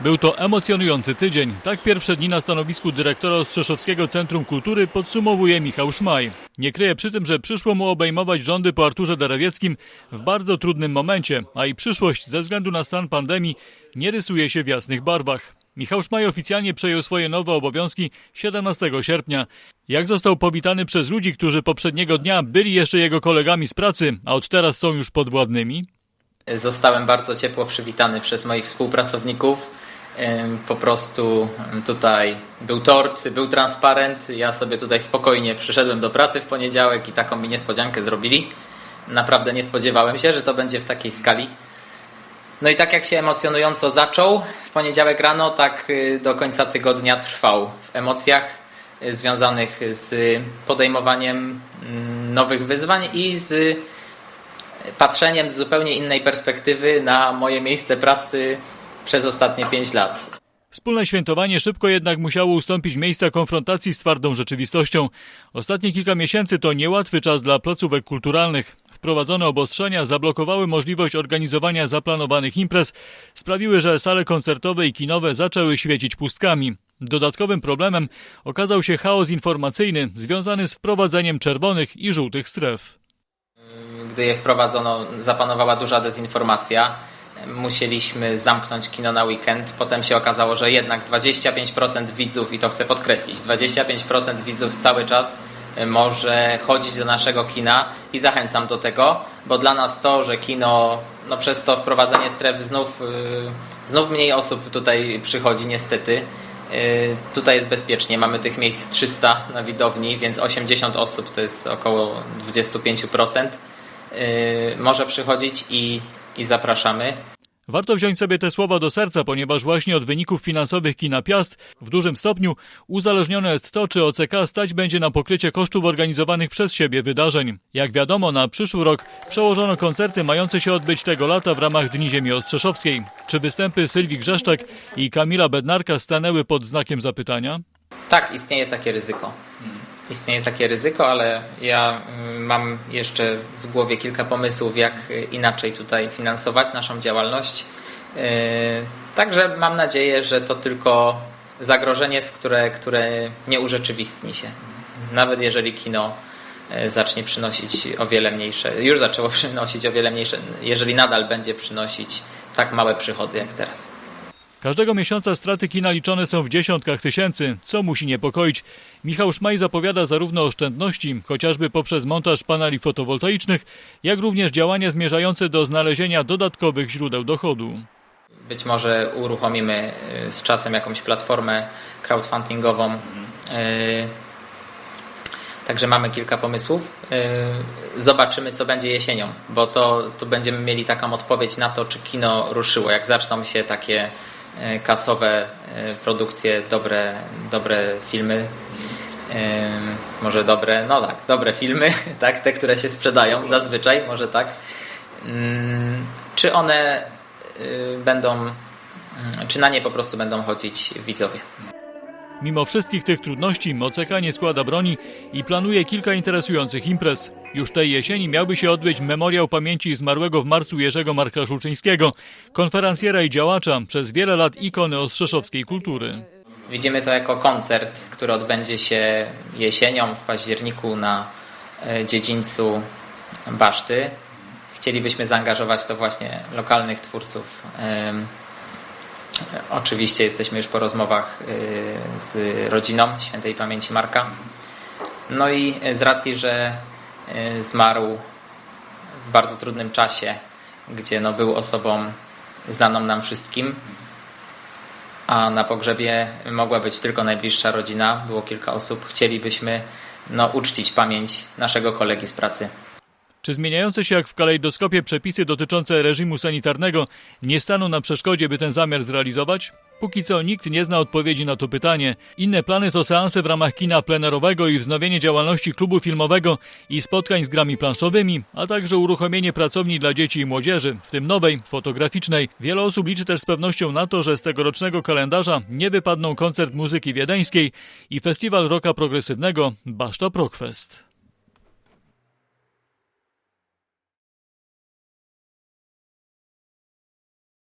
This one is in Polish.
Był to emocjonujący tydzień. Tak pierwsze dni na stanowisku dyrektora Ostrzeszowskiego Centrum Kultury podsumowuje Michał Szmaj. Nie kryje przy tym, że przyszło mu obejmować rządy po Arturze Derewieckim w bardzo trudnym momencie, a i przyszłość ze względu na stan pandemii nie rysuje się w jasnych barwach. Michał Szmaj oficjalnie przejął swoje nowe obowiązki 17 sierpnia. Jak został powitany przez ludzi, którzy poprzedniego dnia byli jeszcze jego kolegami z pracy, a od teraz są już podwładnymi? Zostałem bardzo ciepło przywitany przez moich współpracowników. Po prostu tutaj był tort, był transparent. Ja sobie tutaj spokojnie przyszedłem do pracy w poniedziałek i taką mi niespodziankę zrobili. Naprawdę nie spodziewałem się, że to będzie w takiej skali. No i tak jak się emocjonująco zaczął w poniedziałek rano, tak y, do końca tygodnia trwał w emocjach y, związanych z podejmowaniem mm, nowych wyzwań i z patrzeniem z zupełnie innej perspektywy na moje miejsce pracy przez ostatnie 5 lat. Wspólne świętowanie szybko jednak musiało ustąpić miejsca konfrontacji z twardą rzeczywistością. Ostatnie kilka miesięcy to niełatwy czas dla placówek kulturalnych. Wprowadzone obostrzenia zablokowały możliwość organizowania zaplanowanych imprez, sprawiły, że sale koncertowe i kinowe zaczęły świecić pustkami. Dodatkowym problemem okazał się chaos informacyjny związany z wprowadzeniem czerwonych i żółtych stref. Gdy je wprowadzono, zapanowała duża dezinformacja. Musieliśmy zamknąć kino na weekend. Potem się okazało, że jednak 25% widzów, i to chcę podkreślić, 25% widzów cały czas może chodzić do naszego kina i zachęcam do tego, bo dla nas to, że kino, no przez to wprowadzenie stref znów, yy, znów mniej osób tutaj przychodzi niestety. Yy, Tutaj jest bezpiecznie, mamy tych miejsc 300 na widowni, więc 80 osób to jest około 25%. Yy, Może przychodzić i, i zapraszamy. Warto wziąć sobie te słowa do serca, ponieważ właśnie od wyników finansowych kina Piast w dużym stopniu uzależnione jest to, czy OCK stać będzie na pokrycie kosztów organizowanych przez siebie wydarzeń. Jak wiadomo, na przyszły rok przełożono koncerty mające się odbyć tego lata w ramach Dni Ziemi Ostrzeszowskiej. Czy występy Sylwii Grzeszczak i Kamila Bednarka stanęły pod znakiem zapytania? Tak, istnieje takie ryzyko. Istnieje takie ryzyko, ale ja y, mam jeszcze w głowie kilka pomysłów, jak y, inaczej tutaj finansować naszą działalność. Y, Także mam nadzieję, że to tylko zagrożenie, które, które nie urzeczywistni się. Nawet jeżeli kino y, zacznie przynosić o wiele mniejsze, już zaczęło przynosić o wiele mniejsze, jeżeli nadal będzie przynosić tak małe przychody jak teraz. Każdego miesiąca straty kina liczone są w dziesiątkach tysięcy, co musi niepokoić. Michał Szmaj zapowiada zarówno oszczędności, chociażby poprzez montaż paneli fotowoltaicznych, jak również działania zmierzające do znalezienia dodatkowych źródeł dochodu. Być może uruchomimy y, z czasem jakąś platformę crowdfundingową. Y, Także mamy kilka pomysłów. Y, Zobaczymy, co będzie jesienią, bo to tu będziemy mieli taką odpowiedź na to, czy kino ruszyło. Jak zaczną się takie kasowe y, produkcje, dobre, dobre filmy, y, może dobre, no tak, dobre filmy, tak, te, które się sprzedają zazwyczaj, może tak. Mm, Czy one y, będą, mm, czy na nie po prostu będą chodzić widzowie. Mimo wszystkich tych trudności OCK nie składa broni i planuje kilka interesujących imprez. Już tej jesieni miałby się odbyć memoriał pamięci zmarłego w marcu Jerzego Marka Żulczyńskiego, konferencjera i działacza, przez wiele lat ikony ostrzeszowskiej kultury. Widzimy to jako koncert, który odbędzie się jesienią w październiku na e, dziedzińcu Baszty. Chcielibyśmy zaangażować to właśnie lokalnych twórców. Oczywiście jesteśmy już po rozmowach y, z rodziną świętej pamięci Marka. No i z racji, że y, zmarł w bardzo trudnym czasie, gdzie no był osobą znaną nam wszystkim, a na pogrzebie mogła być tylko najbliższa rodzina, było kilka osób, chcielibyśmy no, uczcić pamięć naszego kolegi z pracy. Czy zmieniające się jak w kalejdoskopie przepisy dotyczące reżimu sanitarnego nie staną na przeszkodzie, by ten zamiar zrealizować? Póki co nikt nie zna odpowiedzi na to pytanie. Inne plany to seanse w ramach kina plenerowego i wznowienie działalności klubu filmowego i spotkań z grami planszowymi, a także uruchomienie pracowni dla dzieci i młodzieży, w tym nowej, fotograficznej. Wiele osób liczy też z pewnością na to, że z tegorocznego kalendarza nie wypadną koncert muzyki wiedeńskiej i festiwal rocka progresywnego Baszta Prokfest.